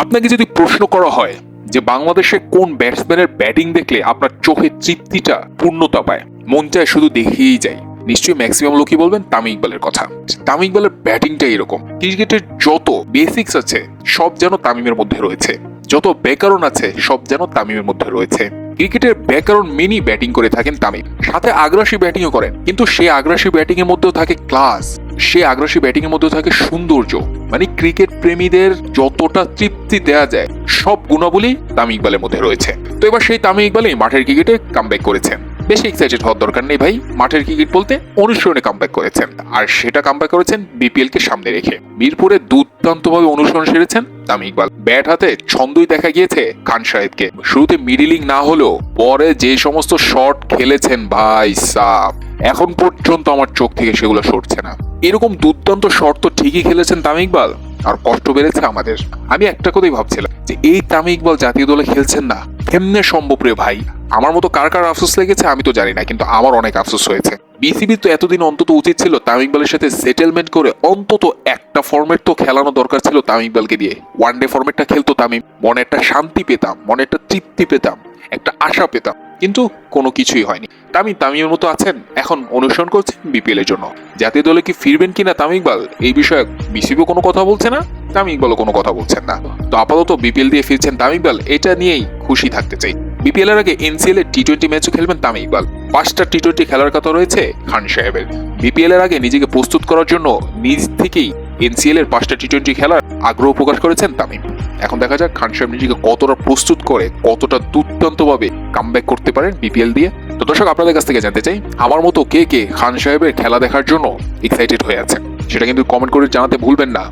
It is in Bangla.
আপনাকে যদি প্রশ্ন করা হয় যে বাংলাদেশে কোন ব্যাটসম্যানের ব্যাটিং দেখলে আপনার চোখে তৃপ্তিটা, পূর্ণতা পায়, মন চায় শুধু দেখেই যায় নিশ্চয়ই ম্যাক্সিমাম লোকই বলবেন তামিম ইকবালের কথা। তামিম ইকবালের ব্যাটিংটা এরকম। ক্রিকেটের যত বেসিক্স আছে, সব যেন তামিমের মধ্যে রয়েছে। যত ব্যাকরণ আছে, সব যেন তামিমের মধ্যে রয়েছে। ক্রিকেটের ব্যাকরণ মেনি ব্যাটিং করে থাকেন তামিম। সাথে আগ্রাসী ব্যাটিংও করেন। কিন্তু সে আগ্রাসী ব্যাটিং এর মধ্যেও থাকে ক্লাস সে আগ্রাসী ব্যাটিংয়ের মধ্যে থাকে সৌন্দর্য। মানে ক্রিকেট প্রেমীদের যতটা তৃপ্তি দেয়া যায়, সব গুণাবলী তামিম ইকবালের মধ্যে রয়েছে। তো এবার সেই তামিম ইকবালই মাঠের ক্রিকেটে কামব্যাক করেছেন। বেশি এক্সাইটেড হওয়ার দরকার নেই ভাই। মাঠের ক্রিকেট বলতে অনুসরণে কামব্যাক করেছেন। আর সেটা কামব্যাক করেছেন বিপিএল কে সামনে রেখে। মিরপুরে দুর্দান্তভাবে অনুসরণ সেরেছেন তামিম ইকবাল। ব্যাট হাতে ছন্দই দেখা গিয়েছে খান সাহেবকে শুরুতে মিডিলিং না হলেও পরে যে সমস্ত শট খেলেছেন ভাই সাব, এখন পর্যন্ত আমার চোখ থেকে সেগুলো সরছে না। এরকম দুর্দান্ত শট তো ঠিকই খেলেছেন তামিম আর কষ্ট বেড়েছে আমাদের। আমি একটা কথাই ভাবছিলাম। এই তামিম ইকবাল জাতীয় দলে খেলছেন না। কেমনে সম্ভব রে ভাই? আমার মতো কার কার আফসোস লেগেছে আমি তো জানি না, কিন্তু আমার অনেক আফসোস হয়েছে। বিসিবি তো এতদিন অন্তত উচিত ছিল তামিম ইকবালের সাথে সেটেলমেন্ট করে অন্তত একটা ফরম্যাট তো খেলানো দরকার ছিল তামিম ইকবালকে দিয়ে। ওয়ান ডে ফরম্যাটটা খেলতো তামিম, মনে একটা শান্তি পেতাম, মনে একটা তৃপ্তি পেতাম, একটা আশা পেতাম, কিন্তু কোনো কিছুই হয়নি। তামিম, তামিমের মতো আছেন, এখন অনুসরণ করছেন বিপিএল এর জন্য। জাতীয় দলে কি ফিরবেন কিনা তামিম ইকবাল, এই বিষয়ে বিসিবিও কোনো কথা বলছে না? তামিম ইকবালও কোনো কথা বলছেন না। তো আপাতত বিপিএল দিয়ে ফিরছেন তামিম ইকবাল এটা নিয়েই খুশি থাকতে চাই। বিপিএল এর আগে এনসিএল এর টি টোয়েন্টি ম্যাচও খেলবেন তামিম ইকবাল পাঁচটা টি টোয়েন্টি খেলার কথা রয়েছে খান সাহেবের। বিপিএল এর আগে নিজেকে প্রস্তুত করার জন্য নিজ থেকেই এনসিএল এর পাঁচটা টি টোয়েন্টি খেলার আগ্রহ প্রকাশ করেছেন তামিম। এখন দেখা যাক খান সাহেব নিজেকে কতটা প্রস্তুত করে, কতটা দুর্দান্তভাবে কামব্যাক করতে পারেন বিপিএল দিয়ে। তো দর্শক, আপনাদের কাছ থেকে জানতে চাই, আমার মতো কে কে খান সাহেবের খেলা দেখার জন্য এক্সাইটেড হয়ে আছে সেটা কিন্তু কমেন্ট করে জানাতে ভুলবেন না।